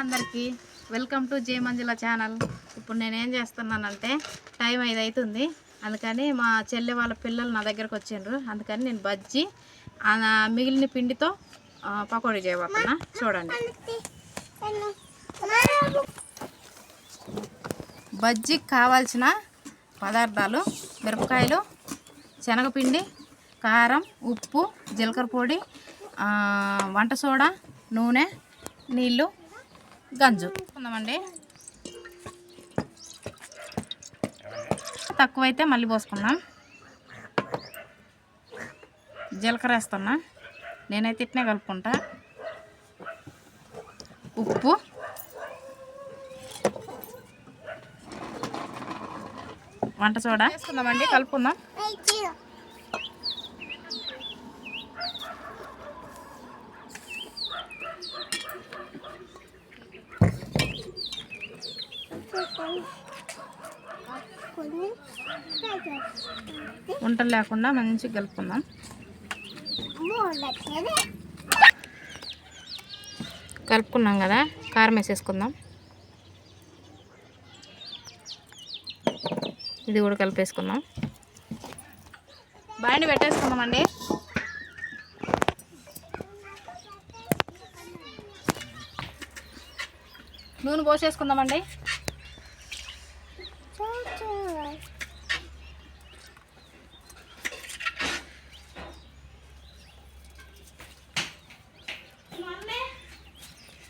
అందరికీ welcome to J Manjula channel. ఇప్పుడు నేను ఏం చేస్తున్నానంటే టైం ఐదు అవుతుంది అందుకని మా చెల్లె వాళ్ళ పిల్లలు నా దగ్గరకు వచ్చిండ్రు. అందుకని నేను బజ్జి మిగిలిన పిండితో పకోడీ చేయబోతున్నా. చూడండి. బజ్జీకి కావాల్సిన పదార్థాలు మిరపకాయలు శనగపిండి కారం ఉప్పు జీలకర్ర పొడి వంట సోడా నూనె నీళ్ళు గంజు. ఉందామండి తక్కువైతే మళ్ళీ పోసుకుందాం. జీలకర్ర వేస్తున్నా. నేనైతే ఇట్నే కలుపుకుంటా. ఉప్పు. వంట సోడా. వేసుకుందామండి కలుపుకుందాం. వంటలు లేకుండా మంచిగా కలుపుకుందాం. కలుపుకున్నాం కదా కారం వేసేసుకుందాం. ఇది కూడా కలిపేసుకుందాం. బాయిని పెట్టేసుకుందామండి నూనె పోసేసుకుందామండి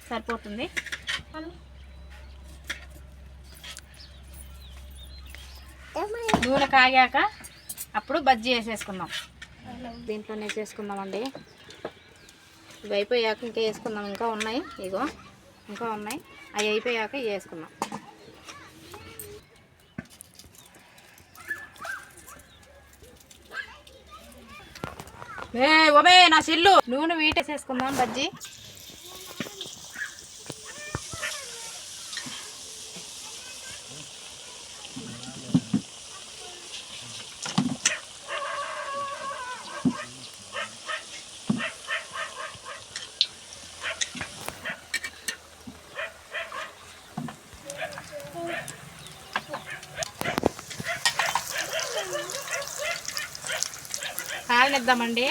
సరిపోతుంది. నూనె కాగాక అప్పుడు బజ్జీ వేసేసుకుందాం. దీంట్లోనే వేసేసుకుందామండి ఇవి అయిపోయాక ఇంకా వేసుకుందాం. ఇంకా ఉన్నాయి. ఇగో ఇంకా ఉన్నాయి. అవి అయిపోయాక ఇవి వేసుకుందాం. ఏ నా సిల్లు. నూనె వీటేసేసుకుందాం బజ్జీ. కాలనిద్దామండి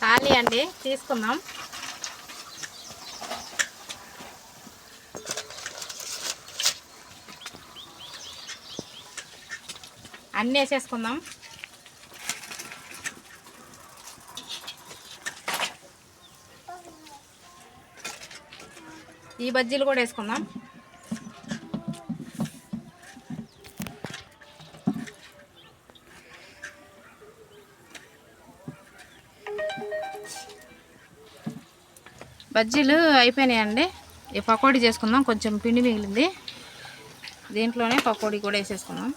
ఖాళీ అండి తీసుకుందాం. అన్నీ వేసేసుకుందాం. ఈ బజ్జీలు కూడా వేసుకుందాం. బజ్జీలు అయిపోయినాయండి. ఈ పకోడీ చేసుకుందాం. కొంచెం పిండి మిగిలింది. దీంట్లోనే పకోడీ కూడా వేసేసుకుందాం.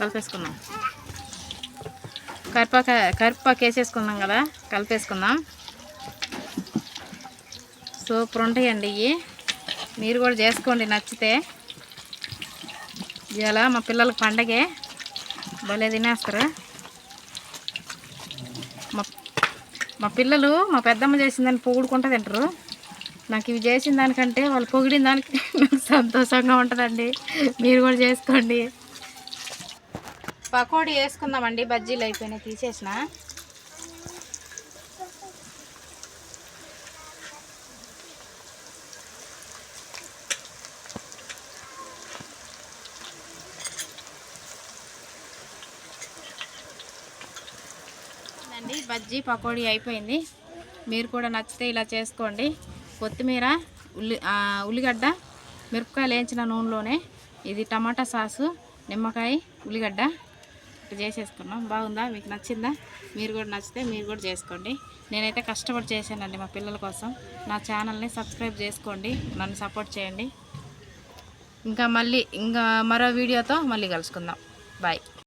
కలిపేసుకుందాం. కరిపాక కరిపాకు వేసేసుకున్నాం కదా. కలిపేసుకుందాం. సూపర్ ఉంటాయండి ఇవి. మీరు కూడా చేసుకోండి. నచ్చితే ఇవాళ మా పిల్లలకి పండగే. భలే తినేస్తారు? మా మా పిల్లలు మా పెద్దమ్మ చేసిందని పొగుడుకుంటూ తింటారు. నాకు ఇవి చేసిన దానికంటే వాళ్ళు పొగిడిన దానికి నాకు సంతోషంగా ఉంటుందండి. మీరు కూడా చేసుకోండి. పకోడీ వేసుకుందామండి బజ్జీలు అయిపోయినాయి తీసేసిన. అండి బజ్జీ పకోడీ అయిపోయింది. మీరు కూడా నచ్చితే ఇలా చేసుకోండి. కొత్తిమీర ఉల్లి ఉల్లిగడ్డ మిరపకాయలు వేయించిన నూనెలోనే ఇది టమాటా సాసు నిమ్మకాయ ఉల్లిగడ్డ ఇట్లా చేసేసుకున్నాం. బాగుందా? మీకు నచ్చిందా? మీరు కూడా నచ్చితే మీరు కూడా చేసుకోండి. నేనైతే కష్టపడి చేశానండి మా పిల్లల కోసం. నా ఛానల్ని సబ్స్క్రైబ్ చేసుకోండి. నన్ను సపోర్ట్ చేయండి. ఇంకా మళ్ళీ ఇంకా మరో వీడియోతో మళ్ళీ కలుసుకుందాం. బాయ్.